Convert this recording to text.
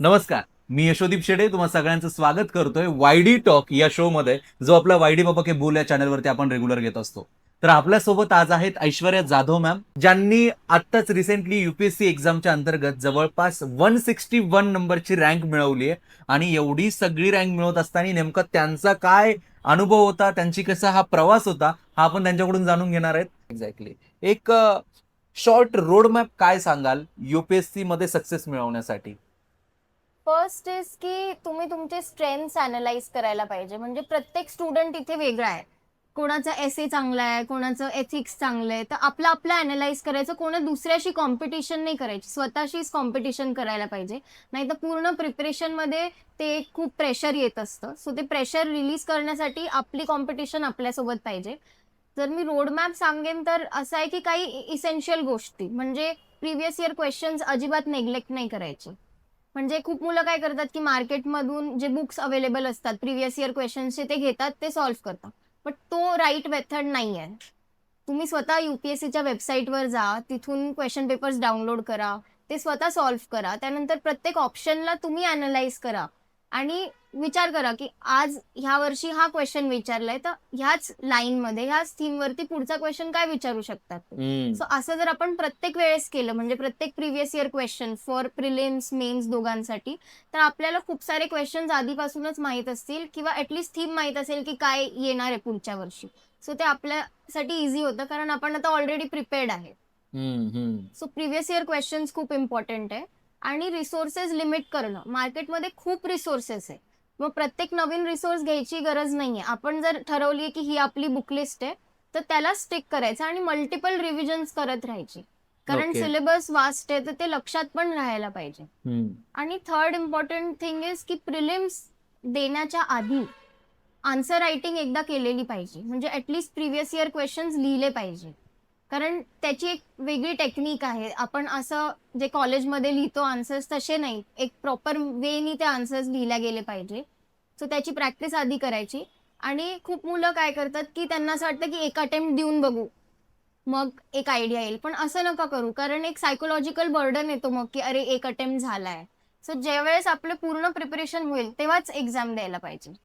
नमस्कार मी यशोदीप शेडे तुम्हा सगळ्यांचं स्वागत करतोय वायडी टॉक या शो मध्ये जो आपला वायडी बाबा के बोल या चॅनलवरती आपण रेग्युलर घेत असतो. तर आपल्यासोबत आज आहेत ऐश्वर्या जाधव मॅम ज्यांनी आत्ताच रिसेंटली युपीएससी एक्झामच्या अंतर्गत जवळपास वन सिक्स्टी वन नंबरची रँक मिळवली आहे. आणि एवढी सगळी रँक मिळवत असताना नेमका त्यांचा काय अनुभव होता त्यांची कसा हा प्रवास होता हा आपण त्यांच्याकडून जाणून घेणार आहेत. एक्झॅक्टली एक शॉर्ट रोड मॅप काय सांगाल युपीएससी मध्ये सक्सेस मिळवण्यासाठी? फर्स्ट इज की तुम्ही तुमचे स्ट्रेंथ्स अनालाइज करायला पाहिजे. म्हणजे प्रत्येक स्टुडंट इथे वेगळा आहे. कोणाचा एस ए चांगला आहे कोणाचं एथिक्स चांगलं आहे. तर आपलं आपलं अनालाइज करायचं. कोणा दुसऱ्याशी कॉम्पिटिशन नाही करायची. स्वतःशीच कॉम्पिटिशन करायला पाहिजे. नाही तर पूर्ण प्रिपरेशनमध्ये ते खूप प्रेशर येत असतं. सो ते प्रेशर रिलीज करण्यासाठी आपली कॉम्पिटिशन आपल्यासोबत पाहिजे. जर मी रोडमॅप सांगेन तर असं आहे की काही इसेन्शियल गोष्टी. म्हणजे प्रिव्हियस इयर क्वेश्चन्स अजिबात नेग्लेक्ट नाही करायचे. म्हणजे खूप मुलं काय करतात की मार्केटमधून जे बुक्स अवेलेबल असतात प्रिव्हियस इयर क्वेश्चन्सचे ते घेतात ते सॉल्व्ह करतात. बट तो राईट मेथड नाही आहे तुम्ही स्वतः युपीएससीच्या वेबसाईटवर जा तिथून क्वेश्चन पेपर्स डाउनलोड करा ते स्वतः सॉल्व्ह करा. त्यानंतर प्रत्येक ऑप्शनला तुम्ही अनालाइज करा. आणि विचार करा की आज ह्या वर्षी हा क्वेश्चन विचारलाय तर ह्याच लाईनमध्ये ह्याच थीमवरती पुढचा क्वेश्चन काय विचारू शकतात. सो असं जर आपण प्रत्येक वेळेस केलं म्हणजे प्रत्येक previous year question for prelims mains दोघांसाठी तर आपल्याला खूप सारे क्वेश्चन आधीपासूनच माहीत असतील किंवा ऍटलिस्ट थीम माहीत असेल की काय येणार आहे पुढच्या वर्षी सो ते आपल्यासाठी इझी होतं कारण आपण आता ऑलरेडी प्रिपेअर्ड आहे. सो प्रिव्हियस इयर क्वेश्चन्स खूप इम्पॉर्टंट आहे आणि रिसोर्सेस लिमिट करणं. मार्केटमध्ये खूप रिसोर्सेस आहे. मग प्रत्येक नवीन रिसोर्स घ्यायची गरज नाहीये. आपण जर ठरवली की ही आपली बुक लिस्ट आहे तर त्याला स्टिक करायचं आणि मल्टिपल रिव्हिजन्स करत राहायची. कारण. सिलेबस वास्ट आहे तर ते लक्षात पण राहायला पाहिजे. आणि थर्ड इम्पॉर्टंट थिंग इज की प्रिलिम्स देण्याच्या आधी आन्सर रायटिंग एकदा केलेली पाहिजे. म्हणजे ऍटलिस्ट प्रिव्हियस इयर क्वेश्चन्स लिहिले पाहिजे. कारण त्याची एक वेगळी टेक्निक आहे. आपण असं जे कॉलेजमध्ये लिहितो आन्सर्स तसे नाही. एक प्रॉपर वेनी ते आन्सर्स लिहिल्या गेले पाहिजे. सो त्याची प्रॅक्टिस आधी करायची. आणि खूप मुलं काय करतात की त्यांना असं वाटतं की एक अटेम्प्ट देऊन बघू. मग एक आयडिया येईल. पण असं नका करू. कारण एक सायकोलॉजिकल बर्डन येतो मग की अरे एक अटेम्प्ट झालाय. सो ज्यावेळेस आपलं पूर्ण प्रिपरेशन होईल तेव्हाच एक्झाम द्यायला पाहिजे.